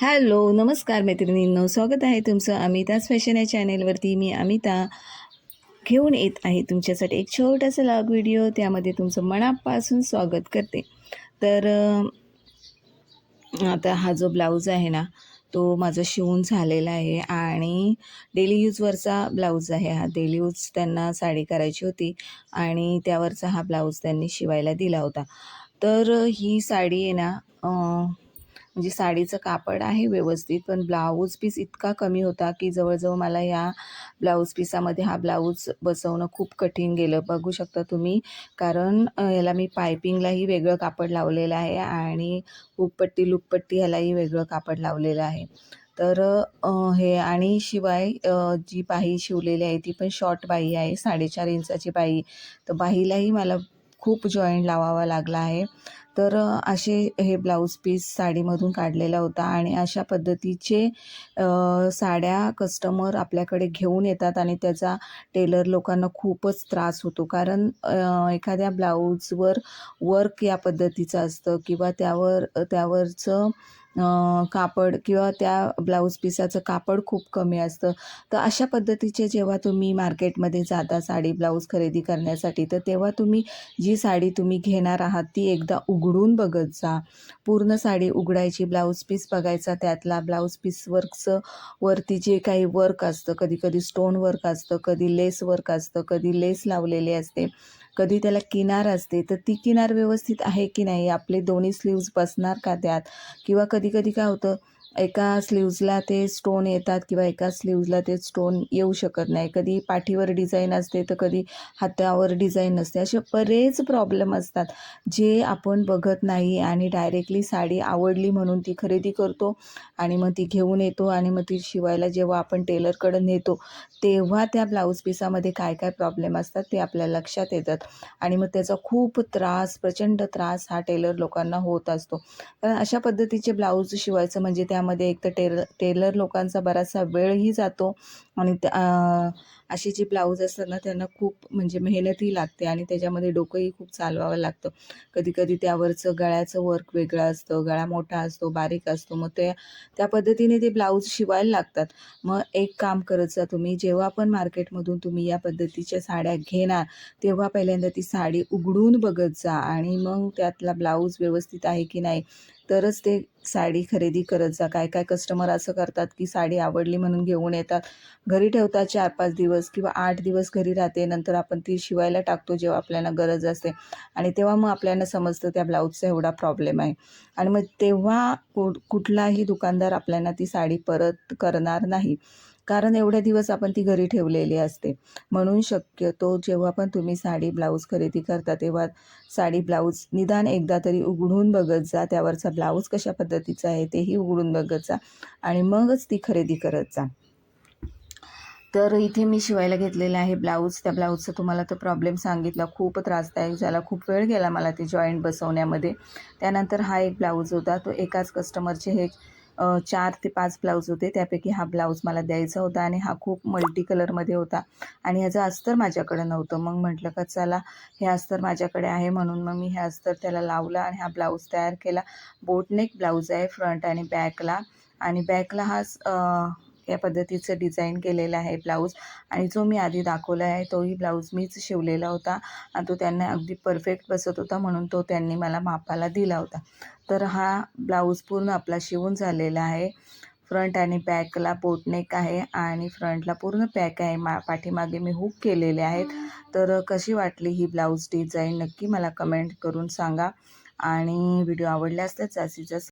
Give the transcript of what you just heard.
Hello नमस्कार मैत्रिणींनो. स्वागत आहे तुमचं अमिताज फॅशन या चॅनेलवरती. मी अमिता. घेऊन येत आहे तुमच्यासाठी एक छोटासा लॉग व्हिडिओ त्यामध्ये तुमचं मनापासून स्वागत करते. तर आता हा जो ब्लाऊज आहे ना तो माझा शिवून झालेला आहे. आणि डेली यूजवरचा ब्लाऊज आहे हा. डेली यूज त्यांना साडी करायची होती आणि त्यावरचा हा ब्लाऊज त्यांनी शिवायला दिला होता. तर ही साडी आहे ना म्हणजे साडीचं कापड आहे व्यवस्थित पण ब्लाऊज पीस इतका कमी होता की जवळजवळ मला ह्या ब्लाऊज पीसामध्ये हा ब्लाऊज बसवणं खूप कठीण गेलं. बघू शकता तुम्ही कारण याला मी पायपिंगलाही वेगळं कापड लावलेलं आहे आणि हुपपट्टी लुकपट्टी ह्यालाही वेगळं कापड लावलेलं आहे. तर हे आणि शिवाय जी बाही शिवलेली आहे ती पण शॉर्ट बाही आहे साडेचार इंचाची बाही. तर बाहीलाही मला खूप जॉईंट लावावा लागला आहे. तर असे हे ब्लाऊज पीस साडीमधून काढलेला होता आणि अशा पद्धतीचे साड्या कस्टमर आपल्याकडे घेऊन येतात आणि त्याचा टेलर लोकांना खूपच त्रास होतो. कारण एखाद्या ब्लाऊजवर वर्क या पद्धतीचं असतं किंवा त्यावर त्यावरचं कापड किंवा त्या ब्लाऊज पिसाचं कापड खूप कमी असतं. तर अशा पद्धतीचे जेव्हा तुम्ही मार्केटमध्ये जाता साडी ब्लाऊज खरेदी करण्यासाठी तर तेव्हा तुम्ही जी साडी तुम्ही घेणार आहात ती एकदा उघडून बघत जा. पूर्ण साडी उघडायची ब्लाऊज पीस बघायचा त्यातला ब्लाऊज पीस वर्कचं वरती जे काही वर्क असतं कधी कधी स्टोन वर्क असतं कधी लेस वर्क असतं कधी लेस लावलेली असते. कधी त्याला किनार असते तर ती किनार व्यवस्थित आहे की नाही? आपले दोन्ही स्लीव्ज बसणार का त्यात? किंवा कधी कधी काय होतं एका स्लीव्जला ते स्टोन येतात किंवा एका स्लीव्जला ते स्टोन येऊ शकत नाही. कधी पाठीवर डिझाईन असते तर कधी हातावर डिझाईन नसते. असे बरेच प्रॉब्लेम असतात जे आपण बघत नाही आणि डायरेक्टली साडी आवडली म्हणून ती खरेदी करतो आणि मग ती घेऊन येतो आणि मग ती शिवायला जेव्हा आपण टेलरकडं नेतो तेव्हा त्या ब्लाऊज पिसामध्ये काय काय प्रॉब्लेम असतात ते आपल्या लक्षात येतात. आणि मग त्याचा खूप त्रास प्रचंड त्रास हा टेलर लोकांना होत असतो. कारण अशा पद्धतीचे ब्लाऊज शिवायचं म्हणजे त्या त्यामध्ये एक तर टेलर टेलर लोकांचा बराचसा वेळही जातो आणि त्या अशी जी ब्लाऊज असतात ना त्यांना खूप म्हणजे मेहनतही लागते आणि त्याच्यामध्ये डोकंही खूप चालवावं लागतं. कधी कधी त्यावरचं गळ्याचं वर्क वेगळं असतं गळा मोठा असतो बारीक असतो मग ते त्या पद्धतीने ते ब्लाऊज शिवायला लागतात. मग एक काम करत जा तुम्ही जेव्हा पण मार्केटमधून तुम्ही या पद्धतीच्या साड्या घेणार तेव्हा पहिल्यांदा ती साडी उघडून बघत जा आणि मग त्यातला ब्लाऊज व्यवस्थित आहे की नाही तरच ते साडी खरेदी करत जा. काय काय कस्टमर असं करतात की साडी आवडली म्हणून घेऊन येतात. घरी ठेवतात चार पाच दिवस. किंवा आठ दिवस घरी राहते नंतर आपण ती शिवायला टाकतो जेव्हा आपल्याला गरज असते. आणि तेव्हा मग आपल्याला समजतं त्या ब्लाऊजचा एवढा प्रॉब्लेम आहे. आणि मग तेव्हा कु कुठलाही दुकानदार आपल्याला ती साडी परत करणार नाही. कारण एवढ्या दिवस आपण ती घरी ठेवलेली असते. म्हणून शक्यतो जेव्हा पण तुम्ही साडी ब्लाऊज खरेदी करता तेव्हा साडी ब्लाऊज निदान एकदा तरी उघडून बघत जा. त्यावरचा ब्लाऊज कशा पद्धतीचा आहे तेही उघडून बघत जा. आणि मगच ती खरेदी करत जा. तर इथे मी शिवायला घेतलेला आहे ब्लाऊज. त्या ब्लाऊजचा तुम्हाला तर प्रॉब्लेम सांगितला. खूप त्रासदायक झाला. खूप वेळ गेला मला ते जॉईंट बसवण्यामध्ये. त्यानंतर हा एक ब्लाऊज होता. तो एकाच कस्टमरचे हे चार ते पाच ब्लाऊज होते. त्यापैकी हा ब्लाऊज मला द्यायचा होता आणि हा खूप मल्टी कलरमध्ये होता. आणि ह्याचं अस्तर माझ्याकडे नव्हतं. मग म्हटलं का चला हे अस्तर माझ्याकडे आहे म्हणून मग मी हे अस्तर त्याला लावलं आणि हा ब्लाऊज तयार केला. बोटनेक ब्लाऊज आहे फ्रंट आणि बॅकला आणि बॅकला हाच या पद्धतीचं डिझाईन केलेलं आहे ब्लाऊज. आणि जो मी आधी दाखवला आहे तोही ब्लाऊज मीच शिवलेला होता. आणि तो त्यांना अगदी परफेक्ट बसत होता म्हणून तो त्यांनी मला मापाला दिला होता. तर हा ब्लाऊज पूर्ण आपला शिवून झालेला आहे. फ्रंट आणि बॅकला बोटनेक आहे आणि फ्रंटला पूर्ण पॅक आहे. मा पाठीमागे मी हुक केलेले आहेत. तर कशी वाटली ही ब्लाऊज डिझाईन नक्की मला कमेंट करून सांगा. आणि व्हिडिओ आवडल्यास तर जास्तीत जास्त